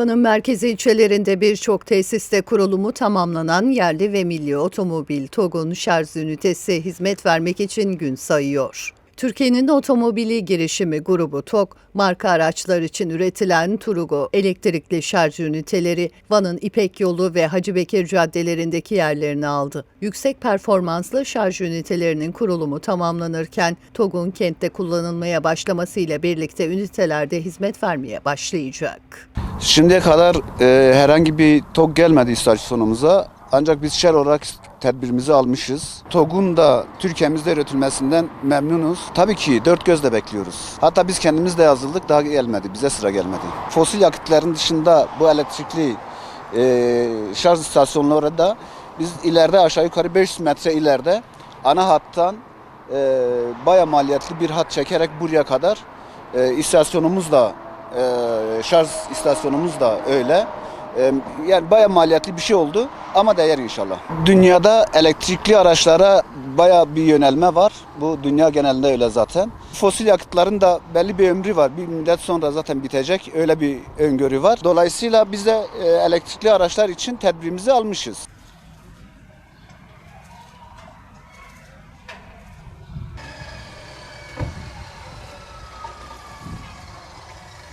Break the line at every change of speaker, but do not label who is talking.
Van'ın merkezi ilçelerinde birçok tesiste kurulumu tamamlanan yerli ve milli otomobil TOG'un şarj ünitesi hizmet vermek için gün sayıyor. Türkiye'nin otomobili girişimi grubu TOG, marka araçlar için üretilen Turugo elektrikli şarj üniteleri Van'ın İpek Yolu ve Hacı Bekir caddelerindeki yerlerini aldı. Yüksek performanslı şarj ünitelerinin kurulumu tamamlanırken TOG'un kentte kullanılmaya başlamasıyla birlikte ünitelerde hizmet vermeye başlayacak.
Şimdiye kadar e, herhangi bir TOG gelmedi istasyonumuza. Ancak biz şer olarak tedbirimizi almışız. TOG'un da Türkiye'mizde üretilmesinden memnunuz. Tabii ki dört gözle bekliyoruz. Hatta biz kendimiz de yazıldık daha gelmedi. Bize sıra gelmedi. Fosil yakıtların dışında bu elektrikli e, şarj istasyonları da biz ileride aşağı yukarı 500 metre ileride ana hattan e, baya maliyetli bir hat çekerek buraya kadar e, istasyonumuz da e, şarj istasyonumuz da öyle. E, yani baya maliyetli bir şey oldu ama değer inşallah. Dünyada elektrikli araçlara baya bir yönelme var. Bu dünya genelinde öyle zaten. Fosil yakıtların da belli bir ömrü var. Bir müddet sonra zaten bitecek. Öyle bir öngörü var. Dolayısıyla biz de e, elektrikli araçlar için tedbirimizi almışız.